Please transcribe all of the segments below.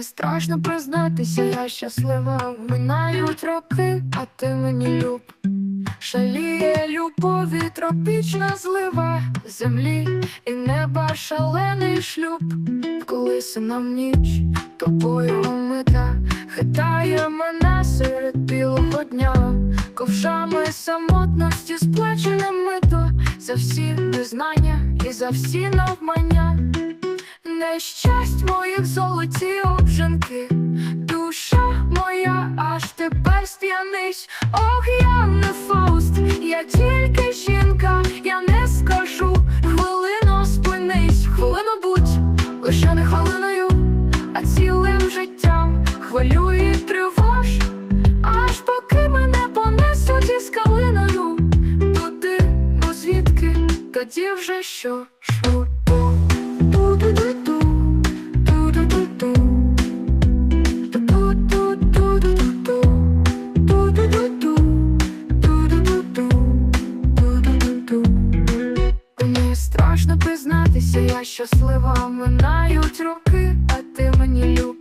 страшно признатися, я щаслива. Минають роки, а ти мені люб. Шаліє любові, тропічна злива землі і неба шалений шлюб, коли нам ніч, тобою мита хитає мене серед білого дня, ковшами самотності сплачене мито за всі незнання і за всі навмання. Нещасть моїх золоті обжинки, душа моя аж тепер сп'янись. Ох, я не Фауст, я тільки жінка, я не скажу, хвилину спинись, хвилину будь, лише не хвилиною, а цілим життям. Хвилює тривож, аж поки мене понесуть із калиною, туди, ну звідки, тоді вже що? Ж. щаслива, минають роки, а ти мені люб.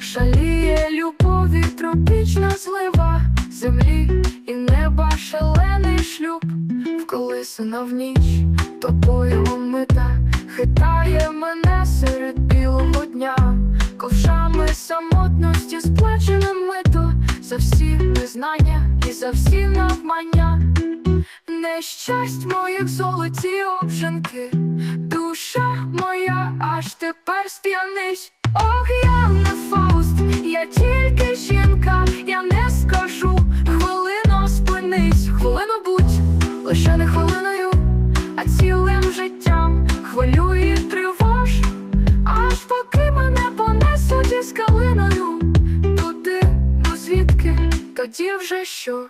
Шаліє любові, тропічна злива землі і неба шалений шлюб, вколисана в ніч, тобою омита, хитає мене серед білого дня, ковшами самотності сплачене мито за всі незнання і за всі навмання. Нещасть моїх золоті обжинки, душа моя аж тепер сп'янись. Ох, я не Фауст, я тільки жінка, я не скажу, хвилину спинись, хвилину будь, лише не хвилиною, а цілим життям хвилює тривож, аж поки мене понесуть із калиною, туди, ну звідки, тоді вже що?